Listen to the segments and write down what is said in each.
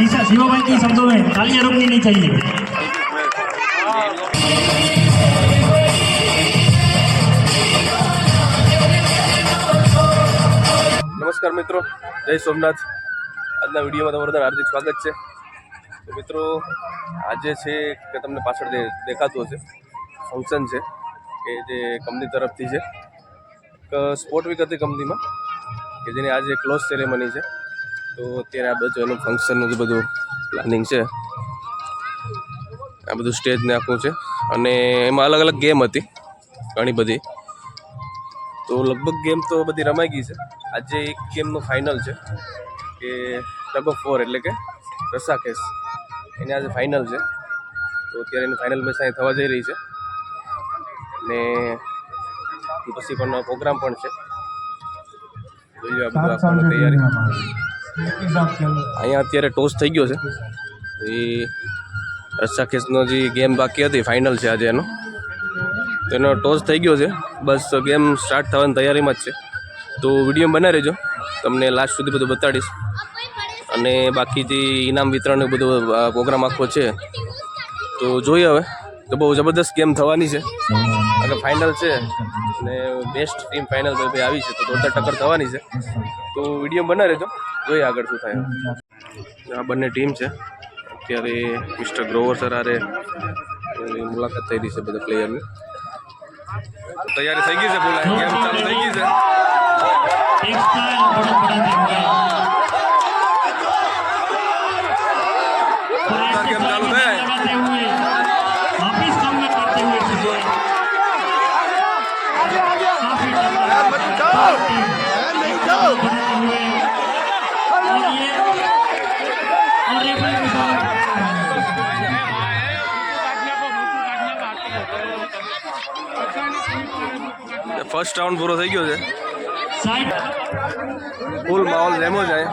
ईशा शिवाबाई के शब्दों में तालियां रुकनी नहीं चाहिए નમસ્કાર મિત્રો જય સોમનાથ આજના વિડીયોમાં તમારું બધાનું હાર્દિક સ્વાગત છે તો મિત્રો આજે છે કે તમને પાછળ દે દેખાતું હશે ફંક્શન છે કે જે કંપની તરફથી છે એક સ્પોર્ટ વીક હતી કંપનીમાં કે જેની આજે ક્લોઝ સેરેમની છે તો અત્યારે આ બધું એનું ફંક્શનનું જ બધું પ્લાનિંગ છે આ બધું સ્ટેજને આખું છે. અને એમાં અલગ અલગ ગેમ હતી ઘણી બધી. તો લગભગ ગેમ તો બધી રમાઈ ગઈ છે. આજે એક ગેમનું ફાઇનલ છે કે ટગ ઓફ ફોર એટલે કે રસાકેસ એની આજે ફાઇનલ છે. તો અત્યારે એની ફાઇનલ મેચ અહીં થવા જઈ રહી છે. ને પછી પણ પ્રોગ્રામ પણ છે. તૈયારી. અહીંયા અત્યારે ટોસ થઈ ગયો છે. એ રસ્સાખેસનો જે ગેમ બાકી હતી ફાઇનલ છે આજે એનો. તેનો ટોસ થઈ ગયો છે. બસ ગેમ સ્ટાર્ટ થવાની તૈયારીમાં જ છે. તો વીડિયો બનાવી રહેજો. તમને લાસ્ટ સુધી બધું બતાડીશ. અને બાકી જે ઇનામ વિતરણ બધું પ્રોગ્રામ આખો છે. તો જોઈએ હવે. તો બહુ જબરદસ્ત ગેમ થવાની છે. અને ફાઇનલ છે. અને બેસ્ટ ટીમ ફાઇનલ આવી છે. તો જોરદાર ટક્કર થવાની છે. તો વીડિયો બનાવી રહેજો. જોઈએ આગળ શું થાય આ બંને ટીમ છે અત્યારે મિસ્ટર ગ્રોવર સર આરે મુલાકાત થઈ રહી છે બધા પ્લેયરની તૈયારી થઈ ગઈ છે બોલાય ગેમ ચાલુ થઈ ગઈ છે ગેમ ચાલુ થાય Let's go! ફર્સ્ટ રાઉન્ડ પૂરો થઈ ગયો છે. ફૂલ માહોલ જેમો જાય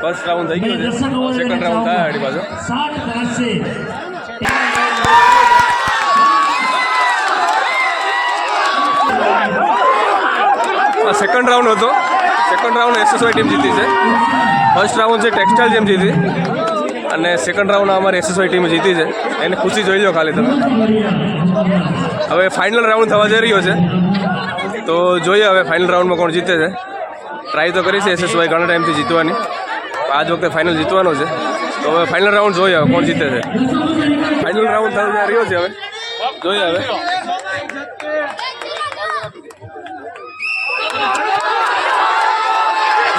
ફર્સ્ટ રાઉન્ડ થઈ ગયો છે. સેકન્ડ રાઉન્ડ થાય આડી બાજુ. આ સેકન્ડ રાઉન્ડ હતો. Second round S S Y team જીતી છે. ફર્સ્ટ રાઉન્ડ છે ટેક્સટાઇલ જેમ જીતી. અને સેકન્ડ રાઉન્ડ અમારી એસએસવાય ટીમ જીતી છે. એને ખુશી જોઈ લો ખાલી તમે. હવે ફાઇનલ રાઉન્ડ થવા જઈ રહ્યો છે. તો જોઈએ હવે ફાઇનલ રાઉન્ડમાં કોણ જીતે છે. ટ્રાય તો કરી છે એસએસવાય ઘણા ટાઈમથી જીતવાની. આજ વખતે ફાઇનલ જીતવાનો છે. તો હવે ફાઇનલ રાઉન્ડ જોઈએ હવે કોણ જીતે છે. ફાઇનલ રાઉન્ડ થવા રહ્યો છે હવે. જોઈએ હવે.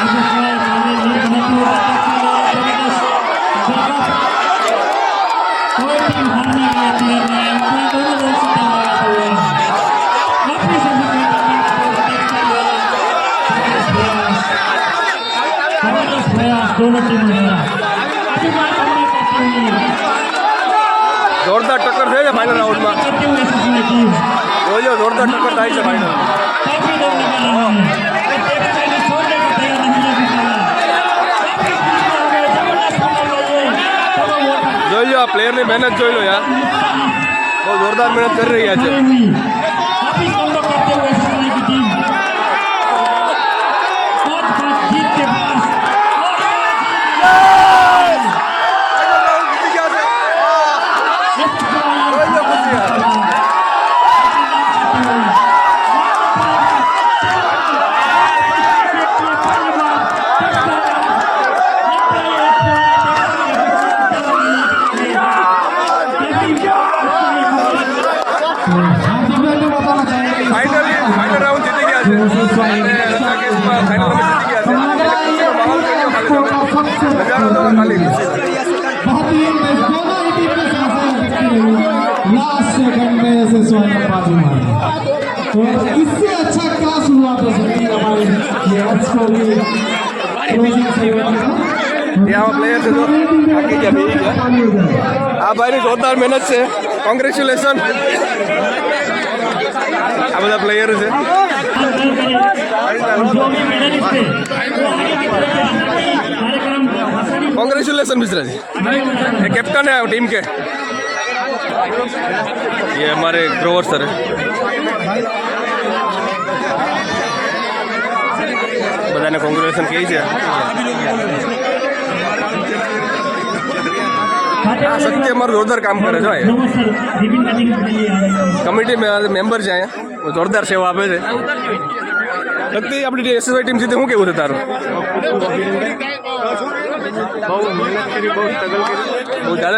Thank you. જોરદાર ટક્કર થઈ છે ફાઇનલ રાઉન્ડમાં જોજો જોરદાર ટક્કર થાય છે ફાઇનલ જોઈ લો, આ પ્લેયરની મહેનત જોઈ લો યાર. બહુ જોરદાર મહેનત કરી રહ્યા છે. लास्ट सेकंड में ऐसे स्वयं बाजी मारी तो इससे अच्छा क्या शुरुआत हो सकती है हमारे प्लेयर्स को भी यहाँ प्लेयर से तो आगे क्या भेज आप भाई जोरदार मेहनत से कॉन्ग्रेचुलेसन આ બધા પ્લેયરો છે કોંગ્રેચ્યુલેશન મિશ્રાજી કેપ્ટन है टीम के ये हमारे ग्रोवर सर है बधाने कोंग्रेचुलेशन कही है આ સત્ય અમારું જોરદાર કામ કરે છે કમિટી મેમ્બર છે અહીંયા. જોરદાર સેવા આપે છે. સત્ય આપણી એસએસઆઈ ટીમ સાથે હું કેવું છે તારું? બહુ મહેનત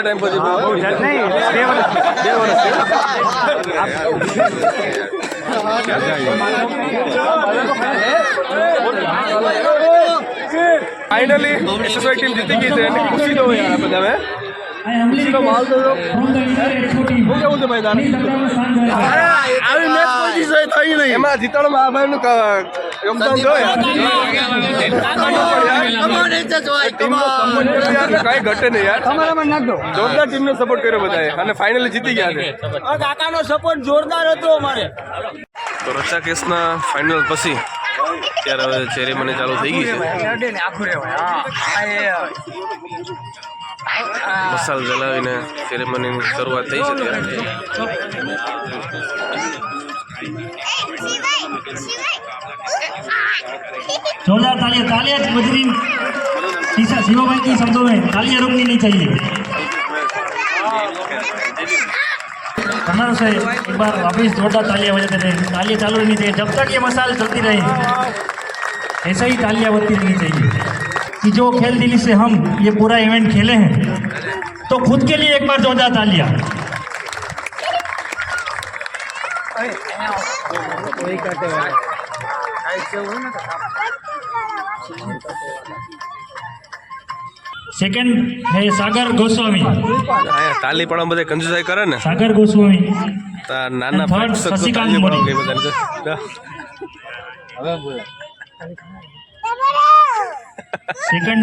ટાઈમ પછી બહુ ટીમ જીતી ગઈ છે. ખુશી દો બધા આવી મેચ કોઈ દિવસ થઈ નહીં. એમાં ભાઈનું યોગદાન જોઈએ કઈ ઘટે નહીં યાર. જોરદાર ટીમને સપોર્ટ કર્યો બધાએ. અને ફાઇનલી જીતી ગયા છે. કાકાનો સપોર્ટ જોરદાર હતો અમારે. તો રચા કેસના ફાઇનલ પછી ત્યારે હવે સેરેમની ચાલુ થઈ ગઈ છે. મસાલ જલાવીને સેરેમનીની શરૂઆત થઈ છે ત્યારે जोरदार तालियां तालियां बजरीन शीशा शिवा भाई की शब्दों में तालियां रुकनी नहीं चाहिए कन्नड़ से एक बार वापिस जोरदार तालियां बजाते थे तालियां चालू रहनी चाहिए जब तक ये मसाल चलती रहे ऐसा ही तालियां बजती रहनी चाहिए कि जो खेल दिली से हम ये पूरा इवेंट खेले हैं तो खुद के लिए एक बार जोरदार तालियां सेकंड है सागर गोस्वामी અહીંયા તાલી પણ આમ બધા કંજુસાઈ કરે ને सागर गोस्वामी તો આ નાના And third, પ્રેક્ષક તો શશિકાંત તાલીઓ મોદી. પડાવે બધાને. सेकंड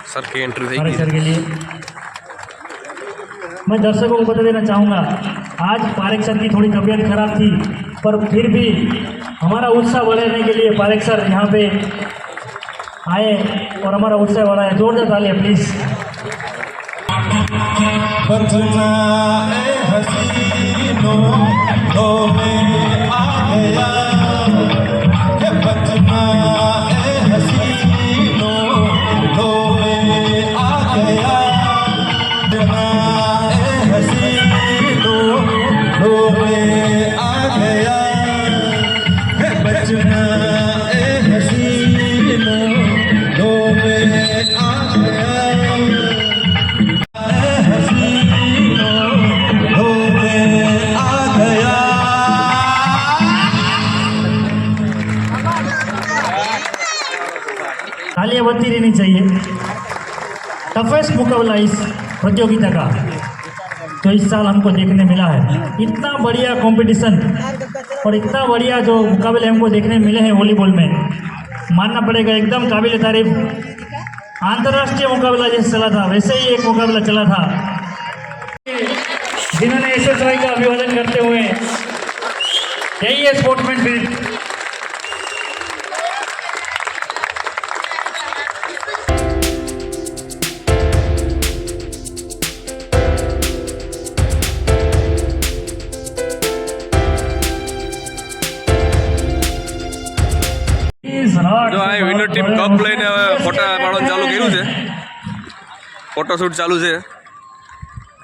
सर के एंट्री सर के लिए। मैं दर्शकों को बता देना चाहूँगा आज पारेख सर की थोड़ी तबीयत खराब थी पर फिर भी हमारा उत्साह बढ़ाने के लिए पारेख सर यहाँ पे आए और हमारा उत्साह बढ़ाए। जोरदार तालियाँ प्लीज़ बचना रहनी चाहिए। टफेस्ट मुकाबला इस प्रतियोगिता का। जो इस साल हमको देखने मिला है। इतना बढ़िया कंपटीशन और इतना बढ़िया जो मुकाबले हमको देखने मिले हैं वॉलीबॉल में, मानना पड़ेगा एकदम काबिल तारीफ़। अंतर्राष्ट्रीय मुकाबला जैसे चला था, वैसे ही एक मुकाबला चला था। जिन्होंने एस का अभिवादन करते हुए, यही है स्पोर्ट्समैन स्पिरिट જો આ વિનર ટીમ કપ લઈને હવે ફોટા પાડવાનું ચાલુ કર્યું છે. ફોટોશૂટ ચાલુ છે.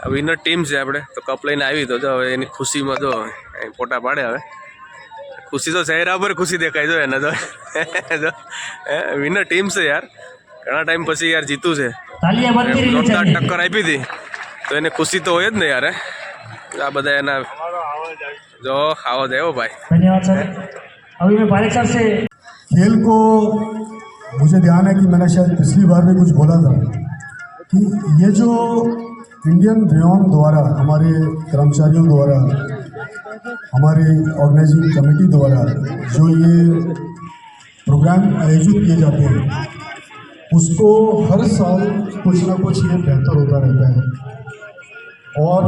આ વિનર ટીમ છે આપણે. તો કપ લઈને આવી તો જો હવે એની ખુશીમાં જો અહીં ફોટા પાડે હવે. ખુશી તો ચહેરા ખુશી દેખાય જો એને તો જો. વિનર ટીમ છે યાર. ઘણા ટાઈમ પછી યાર જીતું છે. જોરદાર ટક્કર આપી હતી. તો એને ખુશી તો હોય જ ને યાર આ બધા એના જો આવો જ આવ્યો ભાઈ. ધન્યવાદ સર. હવે પારેખ સર खेल को मुझे ध्यान है कि मैंने शायद पिछली बार भी कुछ बोला था कि ये जो इंडियन व्योम द्वारा, हमारे कर्मचारियों द्वारा, हमारे ऑर्गेनाइजिंग कमेटी द्वारा जो ये प्रोग्राम आयोजित किए जाते हैं, उसको हर साल कुछ ना कुछ ये बेहतर होता रहता है। और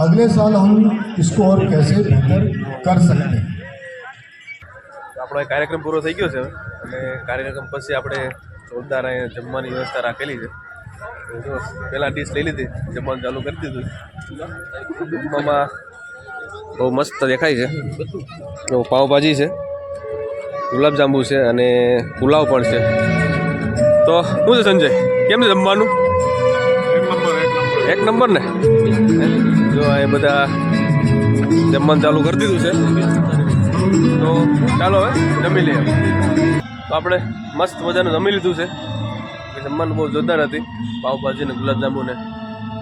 अगले साल हम इसको और कैसे बेहतर कर सकते हैं? આપણો કાર્યક્રમ પૂરો થઈ ગયો છે અને કાર્યક્રમ પછી આપણે જોરદાર અહીંયા જમવાની વ્યવસ્થા રાખેલી છે. જો, પહેલાં ડીશ લઈ લીધી, જમવાનું ચાલુ કરી દીધું. ઉપમામાં બહુ મસ્ત દેખાય છે. જો પાવભાજી છે. ગુલાબજાંબુ છે અને પુલાવ પણ છે. તો શું છે સંજય? કેમ છે જમવાનું? એક નંબર ને? જો એ બધા જમવાનું ચાલુ કરી દીધું છે. તો ચાલો હવે જમી લઈએ. તો આપણે મસ્ત મજાનું જમી લીધું છે. જમવાનું બહુ જોરદાર હતી. પાવભાજી ને ગુલાબજાંબુ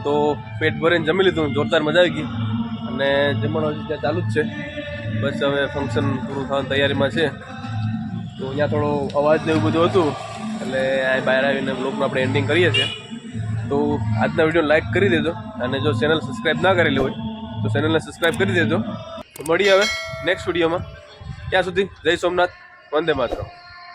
તો પેટ ભરીને જમી લીધું. જોરદાર મજા આવી ગઈ. અને જમવાનું હજી ત્યાં ચાલુ જ છે. બસ હવે ફંક્શન પૂરું થવાની તૈયારીમાં છે. તો અહીંયા થોડો અવાજ ને એવું બધું હતું. એટલે આ બહાર આવીને બ્લોગનું આપણે એન્ડિંગ કરીએ છીએ. તો આજના વીડિયો લાઇક કરી દેજો. અને જો ચેનલ સબસ્ક્રાઈબ ના કરેલી હોય, તો ચેનલને સબસ્ક્રાઈબ કરી દેજો. તો મળીએ હવે. નેક્સ્ટ વિડીયોમાં ત્યાં સુધી જય સોમનાથ વંદે માતરમ.